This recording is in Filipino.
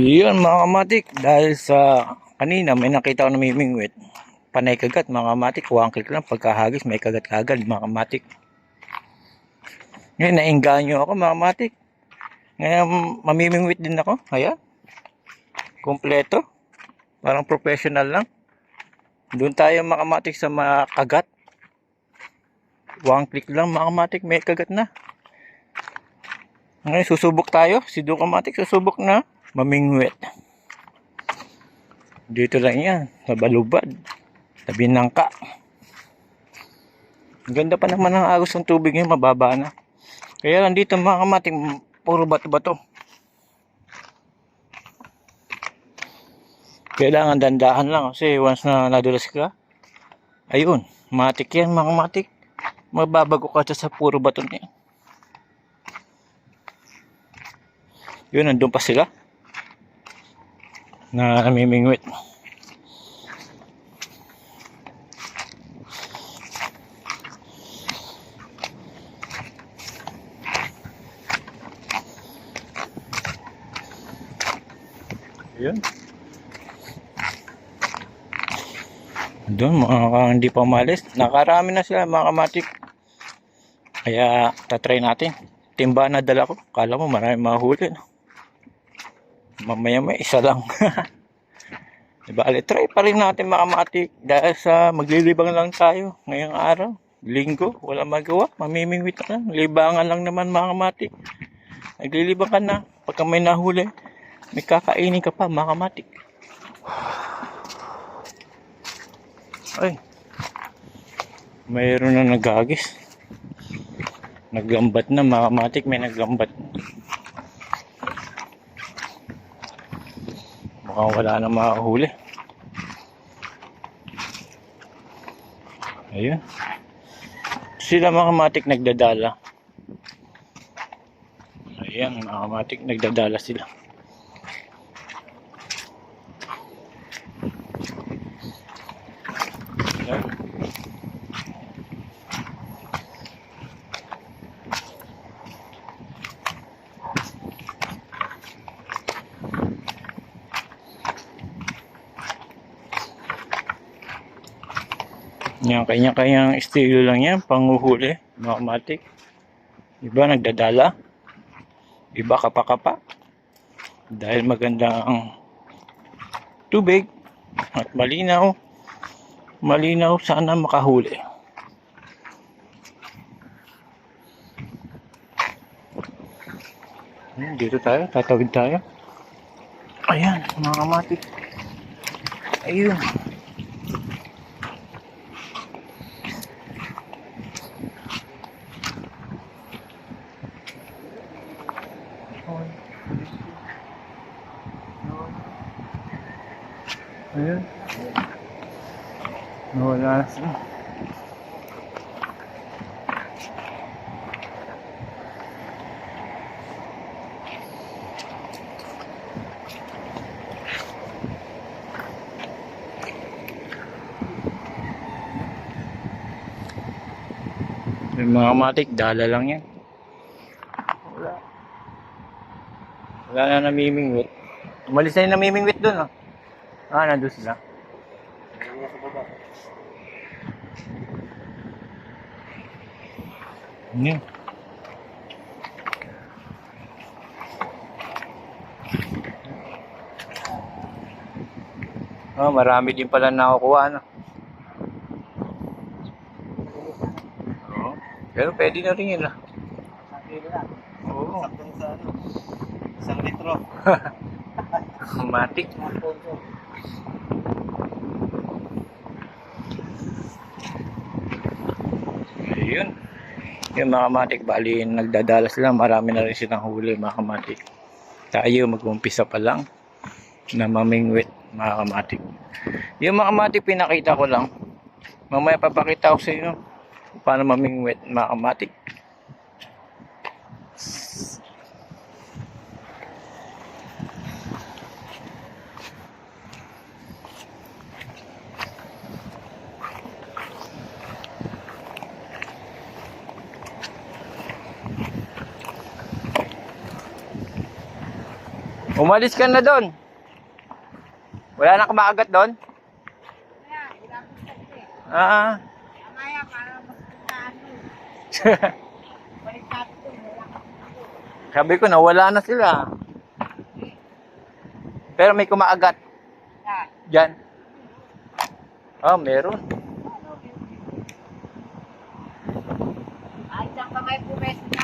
Yun mga kamatik, dahil sa kanina may nakita ko namimingwit. Panay kagat mga kamatik, one click lang pagkahagis may kagat kagad mga kamatik. Ngayon nainganyo ako mga kamatik. Ngayon mamimingwit din ako. Ayan. Kompleto. Parang professional lang. Doon tayo mga kamatik sa mga kagat. One click lang mga kamatik, may kagat na. Ngayon susubok tayo. Si Duka Matik susubok na mamingwit. Dito lang yan. Sa balubad. Tabi ng ka. Ang ganda pa naman ng agos ng tubig ngayon. Mababa na. Kaya lang dito mga kamating puro bato-bato. Kailangan dandahan lang kasi once na nadulas ka, ayun, matik yan mga matik. Mababago ka sa puro bato niya. Yun, nandun pa sila. Na namimingwit. Yun. Doon, mga ka- hindi pa umalis. Nakarami na sila, mga kamatik. Kaya, tatry natin. Timba na dala ko. Kala mo marami mahuli. No? Mamaya may isa lang. diba, ali, try pa rin natin mga kamatik. Dahil sa maglilibang lang tayo ngayong araw. Linggo, wala magawa. Mamimingwit na. Libangan lang naman mga kamatik. Ka na. Pagka may nahuli, may kakainin ka pa mga kamatik. Ay. Mayroon na nagagis. Naglambat na mga kamatik. May naglambat. Mukhang wala na makahuli. Ayun. Sila mga kamatik nagdadala. Ayan, mga kamatik nagdadala sila. Yan, kanya-kanyang estilo lang yan, panguhuli, kamatik. Iba nagdadala, iba kapa-kapa. Dahil maganda ang tubig at malinaw, malinaw sana makahuli. Ayan, dito tayo, tatawid tayo. Ayan, mga kamatik. Ayun. Ayan. Nawala na sila. Yung mga matik, dala lang yan. Wala. Wala na namimingwit. Umalis na yung namimingwit dun, oh. Ah, nandun sila. Ano yun? Oh, marami din pala nakukuha, ano? Oo. Pero pwede na rin yun, ah. Oo. Saktong sa ano, isang litro. Matik. Ayun. Yung mga kamatik, bali nagdadala sila. Marami na rin silang huli mga kamatik. Tayo mag-umpisa pa lang na mamingwit mga kamatik. Yung mga kamatik pinakita ko lang. Mamaya papakita ko sa inyo paano mamingwit mga kamatik. Umalis ka na doon. Wala na kumakagat doon? Ah. Mamaya, para wala ka dito. Sabi ko, nawala na sila. Pero may kumakagat. Yan. Diyan. Ah, meron. Ay, diyan ka may pumesto na.